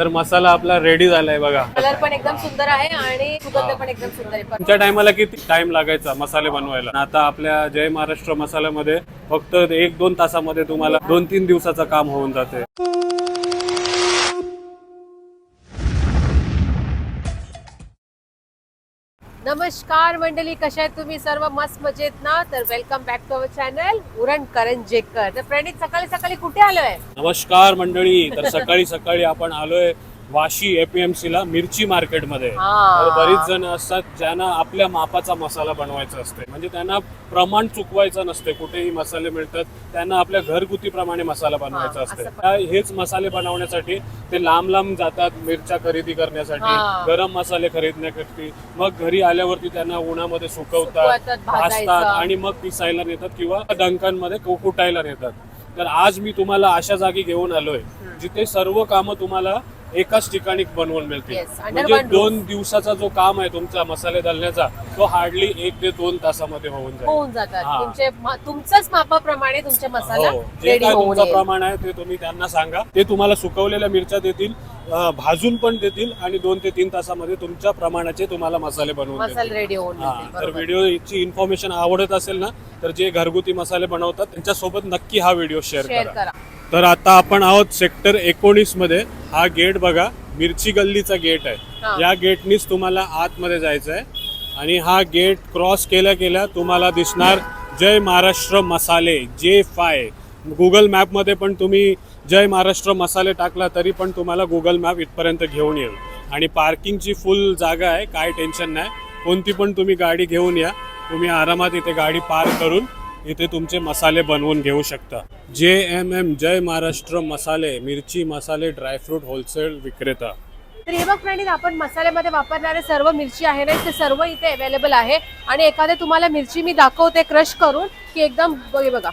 तर मसाला आपला रेडी झालाय बघा. कलर पण एकदम सुंदर आहे आणि सुगंध पण एकदम सुंदर आहे. तुमच्या टायमाला किती टाइम लागायचा मसाले बनवायला? आता आपल्या जय महाराष्ट्र मसाल्यामध्ये फक्त एक दोन तासामध्ये तुम्हाला दोन तीन दिवसाचं काम होऊन जाते. नमस्कार मंडळी कशा आहेत तुम्ही? सर्व मस्त मजेत ना? तर welcome back to our channel Uran Karanjekar. तर प्रणित सकाळी सकाळी कुठे आलोय? नमस्कार मंडळी. तर सकाळी सकाळी आपण आलोय वाशी एपीएमसी ला मिरची मार्केटमध्ये. तर बरीच जण असतात ज्यांना आपल्या मापाचा मसाला बनवायचा असते. म्हणजे त्यांना प्रमाण चुकवायचं नसते. कुठेही मसाले मिळतात. त्यांना आपल्या घरगुती प्रमाणे मसाला बनवायचा असते. हेच मसाले बनवण्यासाठी ते लांब लांब जातात. मिरच्या खरेदी करण्यासाठी. गरम मसाले खरेदण्यासाठी. मग घरी आल्यावरती त्यांना उन्हामध्ये सुकवतात. भाजतात आणि मग पिसायला नेतात किंवा डंकांमध्ये कुटायला नेतात. तर आज मी तुम्हाला अशा जागी घेऊन आलोय जिथे सर्व कामं तुम्हाला एकाच ठिकाणी बनवून Yes, under म्हणजे one roof. दोन दिवसाचा जो काम आहे तुमचा मसाले घालण्याचा तो हार्डली एक ते दोन तासामध्ये होऊन जाईल होऊन जातात हा. तुमचे मा- तुमच्याच मापाप्रमाणे तुमचे मसाला हो जे रेडी काय होऊन तुमचं येईल. प्रमाण आहे ते तुम्ही त्यांना सांगा ते तुम्हाला सुकवलेल्या मिरच्या देतील भाजून पण देतील आणि दोन ते तीन तासामध्ये तुमच्या प्रमाणाचे तुम्हाला मसाले बनवून मसाले देतील. रेडी होऊन हा, येतील, तर बरोबर. व्हिडिओची इन्फॉर्मेशन आवडत असेल ना तर जे घरगुती मसाले बनवतात त्यांच्यासोबत नक्की हा व्हिडिओ शेअर शेअर करा. करा. तर आता आपण आहोत सेक्टर एकोणीसमध्ये. हा गेट बघा मिरची गल्लीचा गेट हा. आहे या गेटनीच तुम्हाला आतमध्ये जायचं आहे. आणि हा गेट क्रॉस केल्या केल्या तुम्हाला दिसणार जय महाराष्ट्र मसाले जे फाय गुगल मॅपमध्ये पण तुम्ही जय महाराष्ट्र मसाले टाकला तरी पण तुम्हाला गुगल मॅप इथपर्यंत घेऊन येईल. आणि पार्किंगची फुल जागा आहे काय टेन्शन नाही. कोणती पण तुम्ही गाडी घेऊन या. तुम्ही आरामात इथे गाडी पार्क करून इथे तुमचे मसाले बनवून घेऊ शकता. जे एम एम जय महाराष्ट्र मसाले मिरची मसाले ड्रायफ्रूट होलसेल विक्रेता. तर हे बघ फ्रेंड आपण मसाल्यामध्ये वापरणारे सर्व मिरची आहे ना ते सर्व इथे अवेलेबल आहे. आणि एखादे तुम्हाला मिरची मी दाखवते क्रश करून की एकदम बघा.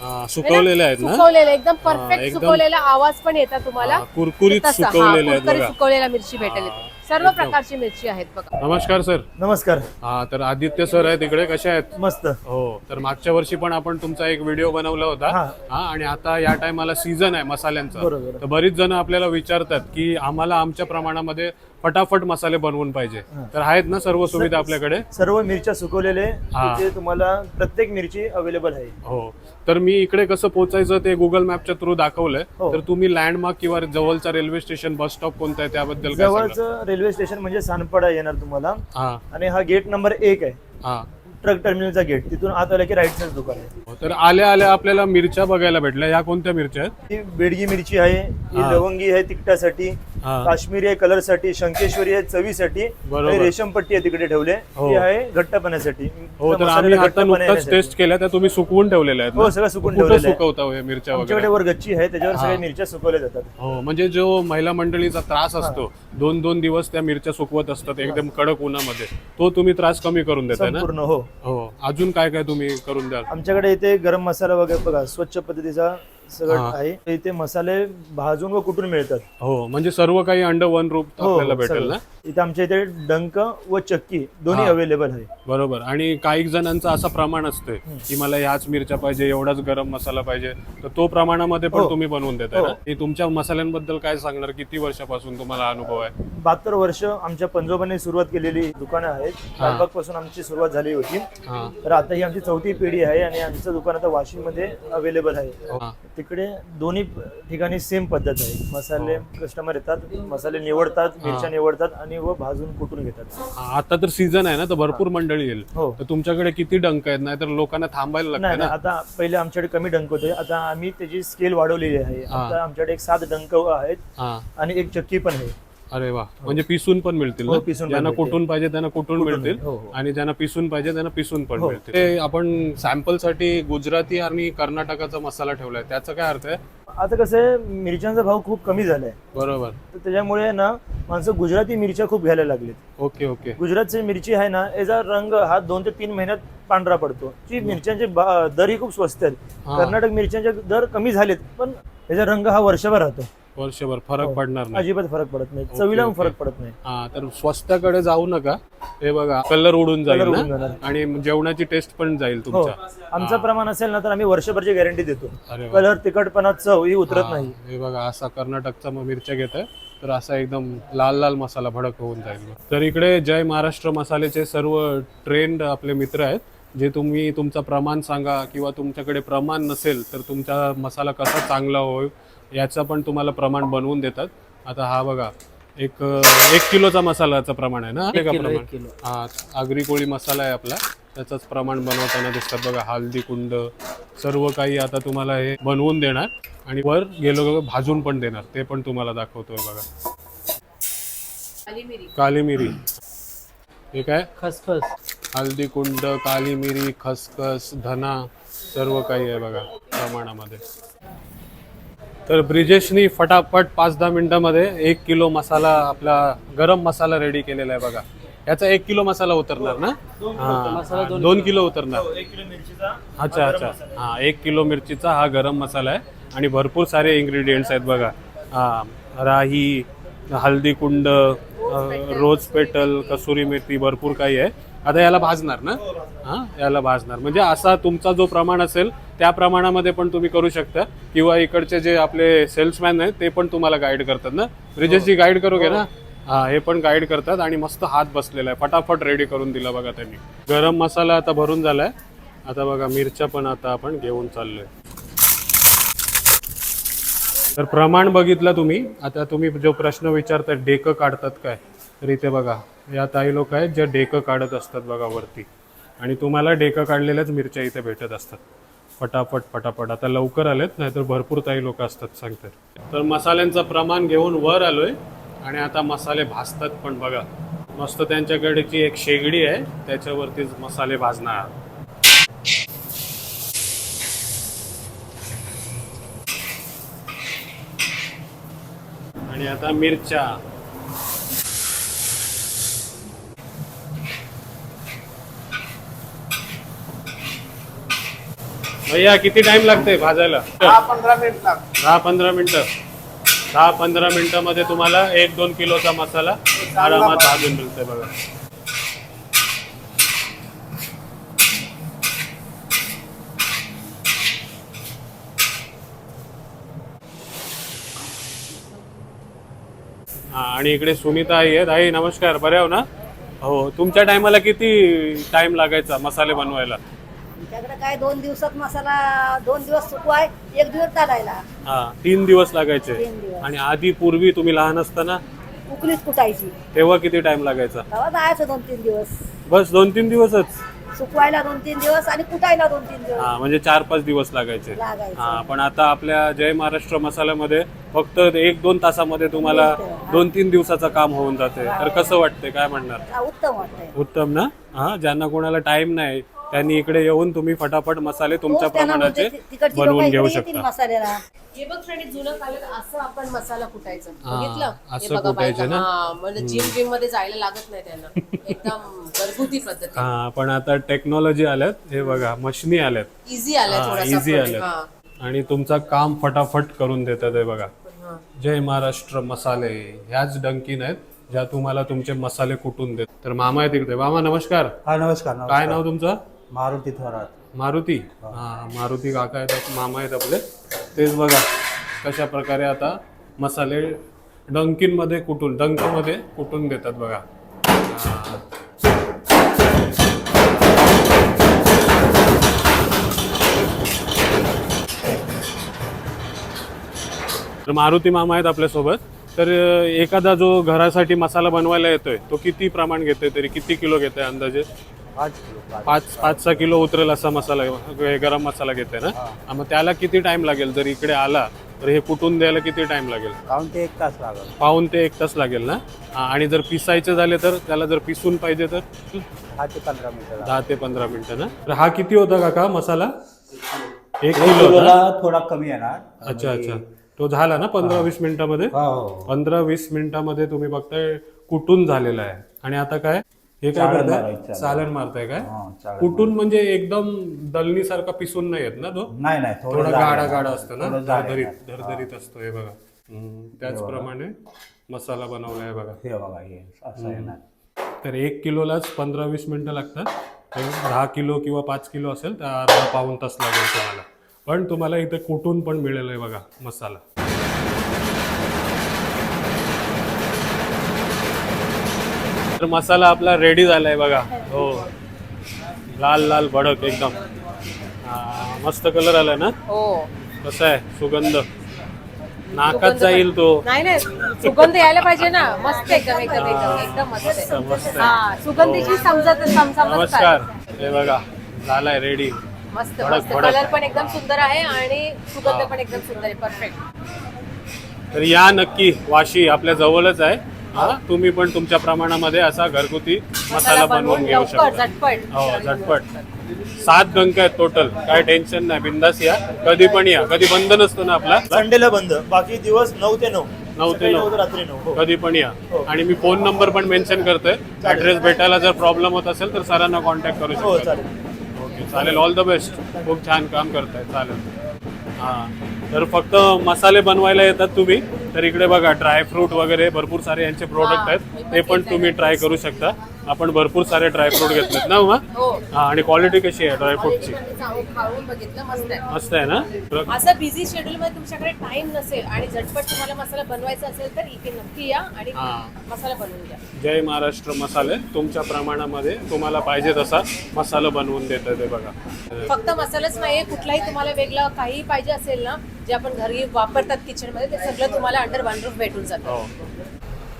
सुकवलेले आहेत ना? सुकवलेले एकदम परफेक्ट एकदम- सुकवलेला आवाज पण येतात तुम्हाला. हा, कुरकुरीत तसं, हा, सुकवलेले आहेत कुरकुरीत बघा. सुकवलेला मिरची भेटेल हा, सर्व एकदम. प्रकारची मिरची आहेत बघा. नमस्कार सर. नमस्कार. हा तर आदित्य सर आहे तिकडे कसे आहेत? मस्त. हो तर मागच्या वर्षी पण आपण तुमचा एक व्हिडिओ बनवला होता. हा. हा आणि आता या टायमाला सीझन आहे मसाल्यांचा. बरोबर. तर बरीच जण आपल्याला विचारतात की आम्हाला आमच्या प्रमाणामध्ये फटाफट मसाले बनवून पाहिजे. तर आहेत ना सर्व सुविधा आपल्याकडे? सर्व मिरच्या सुकवलेले हा. तिथे तुम्हाला प्रत्येक मिरची अवेलेबल आहे. हो. तर मी इकडे कसं पोहोचायचं ते गुगल मॅपच्या थ्रू दाखवलंय. हो. तर तुम्ही लँडमार्क किंवा जवळचा रेल्वे स्टेशन बस स्टॉप कोणता आहे त्याबद्दल काय सांगाल? जवळचं रेल्वे स्टेशन म्हणजे सानपाडा येणार तुम्हाला. हा. आणि हा गेट नंबर एक आहे. हा. ट्रक टर्मिनलचा गेट तिथून आत आलं की राईट साईड दुकान आहे. हो, तर आल्या आल्या आपल्याला मिरच्या बघायला भेटल्या. ह्या कोणत्या मिरच्या आहेत? ही बेडगी मिरची आहे ही हा. लवंगी आहे तिखटासाठी. हा. काश्मीरी आहे कलरसाठी शंकेश्वरी आहे चवीसाठी. आणि रेशम पट्टी आहे तिकडे ठेवले हो. ती आहे घट्टपणासाठी हो तर मसाल्याला आम्ही आता घट्टपणा नुकताच येण्यासाठी. टेस्ट केल्या त्या तुम्ही सुकवून ठेवलेल्या आहेत हो? सगळं सुकून ठेवलेलं. सुकवता हो हे मिरच्या वगैरे वर गच्ची आहे त्याच्यावर हा. सगळ्या मिरच्या सुकवल्या जातात हो म्हणजे जो महिला मंडळीचा त्रास असतो दोन दोन दिवस त्या मिरच्या सुकवत असतात एकदम कडक उन्हामध्ये तो तुम्ही त्रास कमी करून देताय ना संपूर्ण हो हो अजून काय काय तुम्ही करून द्याल आमच्याकडे इथे गरम मसाला वगैरे बघा स्वच्छ पद्धतीचा सगळं हा. आहे. इथे मसाले भाजून व कुठून मिळतात? हो म्हणजे सर्व काही अंडर वन रूप हो, आपल्याला भेटेल. ना? इथे आमच्या इथे डंक व चक्की दोन्ही हा. अवेलेबल आहे. बरोबर. आणि काही जणांचं असं प्रमाण असते की मला ह्याच मिरच्या पाहिजे एवढाच गरम मसाला पाहिजे. तर तो प्रमाणामध्ये पण हो. तुम्ही बनवून देताय हो. ना आणि तुमच्या मसाल्यांबद्दल काय सांगणार? किती वर्षापासून तुम्हाला अनुभव आहे? बहात्तर वर्ष आमच्या पंजोबांनी सुरुवात केलेली दुकानं आहेत. लालबागपासून आमची सुरुवात झाली होती. हा. तर आता ही आमची चौथी पिढी आहे आणि आमचं दुकान आता वाशिममध्ये अवेलेबल आहे. हा. तिकडे दोन्ही ठिकाणी सेम पद्धत आहे. मसाले कस्टमर येतात मसाले निवडतात मिरच्या निवडतात आणि व भाजून कुटून घेतात. आता तर सीझन आहे ना तर भरपूर मंडळी येईल. हो. तर तुमच्याकडे किती डंक आहेत? नाहीतर लोकांना थांबायला नाही लागतं नाही, ना आता पहिले आमच्याकडे कमी डंक होते. आता आम्ही त्याची स्केल वाढवलेली आहे. हा. आता आमच्याकडे एक सात डंक आहेत हा. आणि एक चक्की पण आहे. अरे वा. म्हणजे पिसून पण मिळतील हो, पिसून पण ज्यांना मिळतील. कुठून पाहिजे त्यांना कुठून मिळतील मिळतील, हो, हो. आणि ज्यांना पिसून पाहिजे त्यांना पिसून पण हो. मिळतील. ते आपण सॅम्पलसाठी गुजराती आणि कर्नाटकाचा मसाला ठेवलाय. त्याचा काय अर्थ आहे? आता कसं आहे मिरच्यांचा भाव खूप कमी झालाय. बरोबर. तर त्याच्यामुळे ना माणसं गुजराती मिरच्या खूप घ्यायला लागलीत. Okay okay. गुजरातची मिरची आहे ना याचा रंग हा दोन ते तीन महिन्यात पांढरा पडतो. जी मिरच्यांचे बा- दरही खूप स्वस्त आहेत. हा. कर्नाटक मिरच्यांचे दर कमी झालेत पण याचा रंग हा वर्षभर राहतो. वर्षभर फरक पडणार नाही. अजिबात फरक पडत नाही. चवीला ओके. फरक पडत नाही. हा तर स्वस्ताकडे जाऊ नका. हे बघा कलर उडून जाईल उडून ना जाणार. आणि जेवणाची टेस्ट पण जाईल हो. तुमच्या. आमचं प्रमाण असेल ना तर आम्ही वर्षभरची गॅरंटी देतो. अरे वा. कलर तिखटपणा चव ही उतरत हा, नाही. हे बघा असा कर्नाटकचा मग मिरच्या घेत आहे तर असा एकदम लाल लाल मसाला भडक होऊन जाईल. तर इकडे जय महाराष्ट्र मसाल्याचे सर्व ट्रेंड आपले मित्र आहेत. जे तुम्ही तुमचं प्रमाण सांगा किंवा तुमच्याकडे प्रमाण नसेल तर तुमचा मसाला कसा चांगला होईल याचं पण तुम्हाला प्रमाण बनवून देतात. आता हा बघा एक एक किलोचा मसाल्याचं प्रमाण आहे ना? का प्रमाण. हा आगरी कोळी मसाला आहे आपला. त्याचंच प्रमाण बनवताना दिसतात बघा हळदी कुंड सर्व काही आता तुम्हाला हे बनवून देणार. आणि वर गेलो भाजून पण देणार. ते पण तुम्हाला दाखवतोय बघा. काली मिरी. हे काय? खसखस. हळदी कुंड काली मिरी खसखस धना सर्व काही आहे बघा प्रमाणामध्ये. तर ब्रिजेशनी फटाफट पाच दहा मिनिटामध्ये एक किलो मसाला आपला गरम मसाला रेडी केलेला आहे बघा. याचा एक किलो मसाला उतरणार ना? हा दोन किलो. उतरणार. मिरचीचा अच्छा अच्छा. हा एक किलो मिरचीचा हा गरम मसाला आहे. आणि भरपूर सारे इन्ग्रेडियंट्स आहेत बघा. हा राही हल्दी कुंड रोज पेटल कसुरी मेथी भरपूर काही आहे. आता याला भाजणार ना? हा याला भाजणार. म्हणजे असा तुमचा जो प्रमाण असेल त्या प्रमाणामध्ये पण तुम्ही करू शकता. किंवा इकडचे जे आपले सेल्समॅन आहेत ते पण तुम्हाला गाईड करतात ना? ब्रिजेशची गाईड करोगे ना? हा. हे पण गाईड करतात आणि मस्त हात बसलेला आहे. फटाफट रेडी करून दिला बघा त्यांनी. गरम मसाला आता भरून झालाय. आता बघा मिरच्या पण आता आपण घेऊन चाललोय. तर प्रमाण बघितलं तुम्ही. आता तुम्ही जो प्रश्न विचारता डेकं काढतात काय? तर इथे बघा या ताई लोक आहेत ज्या डेकं काढत असतात बघा वरती. आणि तुम्हाला डेकं काढलेल्याच मिरच्या इथे भेटत असतात. फटाफट पटापट. आता लवकर आलेत नाहीतर भरपूर ताई लोक असतात सांगतात तर मसाल्यांचं प्रमाण घेऊन वर आलोय. आणि आता मसाले भाजतात पण बघा. मस्त त्यांच्याकडेची एक शेगडी आहे त्याच्यावरतीच मसाले भाजणार आणि आता मिरच्या. भैया किती टाइम लागते भाजायला? दहा पंधरा मिनिट दहा पंधरा मिनिटं. दहा पंधरा मिनिटामध्ये तुम्हाला एक दोन किलोचा मसाला आरामात भाजून मिळते बघा. हा आणि इकडे सुनीता आई आहेत. आई नमस्कार. बरे हो ना? हो तुमच्या टायमाला किती टाइम लागायचा मसाले बनवायला? आमच्याकडे काय दोन दिवसात मसाला दोन दिवस सुकवाय एक दिवस हा तीन दिवस लागायचे. तीन दिवस. आणि आधी पूर्वी तुम्ही लहान असताना उकलीच कुटायची. तेव्हा किती टाइम लागायचा? तेव्हा जायचं दोन तीन दिवस. बस दोन तीन दिवसच? सुकवायला दोन तीन दिवस आणि कुटायला दोन तीन दिवस. हा म्हणजे चार पाच दिवस लागायचे. लागायचं. हा पण आता आपल्या जय महाराष्ट्र मसाल्यामध्ये फक्त एक दोन तासामध्ये तुम्हाला दोन तीन दिवसाचं काम होऊन जाते. तर कसं वाटतंय? काय म्हणणार? हा, उत्तम वाटतंय. उत्तम ना? हा ज्यांना कोणाला टाइम नाही त्यांनी इकडे येऊन तुम्ही फटाफट मसाले तुमच्या प्रमाणाचे म्हणजे तिकडची बनवून घेऊ शकता. मसाल्याला. हे बघ फ्रेंड जुनं कालत असं आपण मसाला कुटायचं. हा, बघितलं? असं बघा कुटायचं बायका, ना? हा, म्हणजे जिम जिममध्ये जायला लागत नाही त्यांना. एकदम घरगुती पद्धती. हा पण आता टेक्नॉलॉजी आल्यात. हे बघा मशिनी आल्यात. इझी आलाय हा, थोडासा easy पण. आलाय. हा, आणि तुमचं काम फटाफट करून देतात हे बघा. हा. जय महाराष्ट्र मसाले. ह्याच डंकीन आहेत ज्या तुम्हाला तुमचे मसाले कुटून देत तर मामा आहेत इकडे. मामा नमस्कार. हा नमस्कार काय नमस्कार नाव तुमचं? मारुती थोरात. मारुती? हा. मारुती काका आहेत मामा आहेत आपले. तेच बघा कशा प्रकारे आता मसाले डंकीनमध्ये कुटून डंकमध्ये कुटून देतात बघा. हा. तर मारुती मामा आहेत आपल्यासोबत. तर एखादा जो घरासाठी मसाला बनवायला येतोय तो किती प्रमाण घेतोय तरी किती किलो घेतोय अंदाजे? पाच किलो पाच. सहा किलो उतरेल असा मसाला हे गरम मसाला घेते ना? हा, मग त्याला किती टाइम लागेल? जर इकडे आला तर हे कुटून द्यायला किती टाइम लागेल? काहून ते एक तास लागल. पाऊन ते एक तास लागेल ना? हा, आणि जर पिसायचे झाले तर त्याला जर पिसून पाहिजे तर? दहा ते पंधरा मिनिटं दहा ते पंधरा मिनिटं ना? तर हा किती होता काका मसाला? एक एक किलो होता? किलोला थोडा कमी येणार. अच्छा अच्छा. तो झाला ना पंधरा वीस मिनिटामध्ये? हो हो पंधरा वीस मिनिटामध्ये तुम्ही बघताय कुटून झालेला आहे. आणि आता काय? हे काय चाळण करताय? मारायचं. मारताय काय? हा. कुटून म्हणजे एकदम दलनी सारखा पिसून नाही येत ना तो? नाही नाही थोडा जाड गाडा. गाडा असतो ना? थोडं जाड धरधरीत. धरधरीत असतो हे बघा. हम्म, त्याचप्रमाणे मसाला बनवला आहे बघा. हे बघा हे असं येणार तर एक किलोलाच पंधरा वीस मिनटं लागतात. तर दहा किलो किंवा पाच किलो असेल तर अर्धा पाऊन तास लागेल तुम्हाला. पण तुम्हाला इथे कुठून पण मिळेल आहे बघा मसाला. तर मसाला आपला रेडी झाला आहे बघा. हो. लाल लाल भडक एकदम. हा, मस्त कलर आलाय ना? हो. कसा आहे? सुगंध. नाकात जाईल तो. नाही नाही. सुगंध यायला पाहिजे ना. मस्त एकदम एकदम एकदम एकदम मस्त मस्त आहे. मस्त आहे. हा सुगंधीची समजत समजत नमस्कार. हे बघा झालाय रेडी मस्त भडक, मस्त. भडक. कलर पण एकदम सुंदर आहे आणि सुगंध पण एकदम सुंदर आहे. परफेक्ट तर या नक्की वाशी आपल्या जवळच आहे. तुम्ही पण तुमच्या प्रमाणामध्ये असा घरगुती मसाला बनवून घेऊ शकता. झटपट. हो झटपट. सात गंक आहेत टोटल काय टेन्शन नाही बिंदास या. कधी पण या. कधी बंद नसतो ना आपला. संडेला बंद. बाकी दिवस नऊ ते नऊ. नऊ ते नऊ. रात्री नऊ. हो. कधी पण या. आणि मी फोन नंबर पण मेन्शन करतोय. ऍड्रेस भेटायला जर प्रॉब्लेम होत असेल तर सरांना कॉन्टॅक्ट करू हो शकता. ओके चालेल. ऑल द बेस्ट खूप छान काम करताय. चालेल. हां. तर फक्त मसाले बनवायला येतात तुम्ही. तर इकडे बघा ड्रायफ्रूट वगैरे भरपूर सारे यांचे प्रोडक्ट आहेत. ते पण तुम्ही ट्राय करू शकता. आपण भरपूर सारे ड्रायफ्रूट घेतलेत ना उमा? हो. हां आणि क्वालिटी कशी आहे ड्रायफ्रूटची खाऊन बघितलं मस्त आहे. मस्त आहे ना? तर- असं बिझी शेड्यूल मध्ये तुमच्याकडे टाइम नसेल आणि झटपट तुम्हाला मसाला बनवायचा असेल तर इथे नक्की या आणि हां. मसाला बनवून द्या. जय महाराष्ट्र मसाले. तुमच्या प्रमाणामध्ये तुम्हाला पाहिजे तसा मसाला बनवून देतं ते बघा. फक्त मसालाच नाहीये कुठलाही तुम्हाला वेगळं काही पाहिजे असेल ना जे आपण घरी वापरतात किचनमध्ये ते सगळं तुम्हाला अंडर वन रूफ भेटून जातं. हो.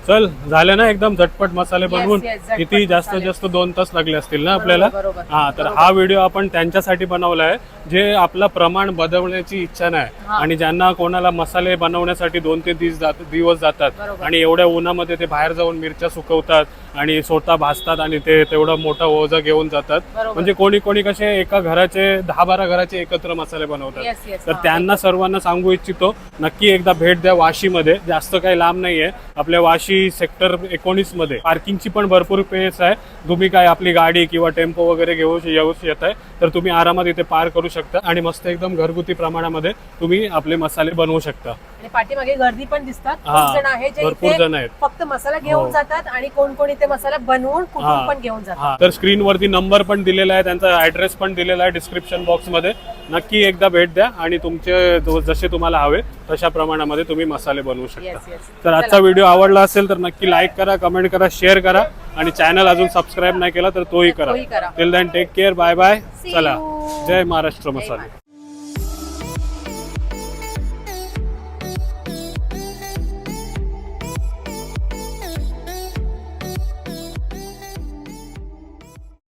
चल झाले ना एकदम झटपट मसाले बनवून? किती जास्तीत मसाले. जास्त दोन तास लागले असतील ना आपल्याला? हा तर हा व्हिडिओ आपण त्यांच्यासाठी बनवला आहे जे आपलं प्रमाण बदलण्याची इच्छा नाही. आणि ज्यांना कोणाला मसाले बनवण्यासाठी दोन ते दिवस जात दिवस जातात. आणि एवढ्या उन्हामध्ये ते बाहेर जाऊन मिरच्या सुकवतात आणि स्वतः भाजतात आणि ते तेवढं मोठं ओझं घेऊन जातात. म्हणजे कोणी कोणी कसे एका घराचे दहा बारा घराचे एकत्र मसाले बनवतात. तर. त्यांना सर्वांना सांगू इच्छितो नक्की एकदा भेट द्या वाशीमध्ये. जास्त काही लांब नाहीये. आपल्या वाशी सेक्टर एकोणीसमध्ये पार्किंगची पण भरपूर पेस आहे. तुम्ही काय आपली गाडी किंवा टेम्पो वगैरे घेऊ येऊ येत आहे तर तुम्ही आरामात इथे पार करू शकता आणि मस्त एकदम घरगुती प्रमाणामध्ये तुम्ही आपले मसाले बनवू शकता. आणि पाठीमागे गर्दी पण दिसतात खूप जण आहे जे भरपूर इथे जण आहेत. फक्त मसाला घेऊन हो. जातात आणि कोण कोण इथे मसाला बनवून कुठून हा. पण घेऊन जातात हा तर स्क्रीनवरती नंबर पण दिलेला आहे त्यांचा ऍड्रेस पण दिलेला आहे डिस्क्रिप्शन बॉक्समध्ये नक्की एकदा भेट द्या आणि तुमचे जो- जसे तुम्हाला हवे तशा प्रमाणामध्ये तुम्ही मसाले बनवू Yes, शकता yes. तर आजचा. व्हिडिओ आवडला असेल तर नक्की लाईक करा कमेंट करा शेअर करा आणि चॅनल अजून सबस्क्राईब नाही केला तर तोही करा तोही करा. Till then take care bye bye See चला you. जय महाराष्ट्र मसाले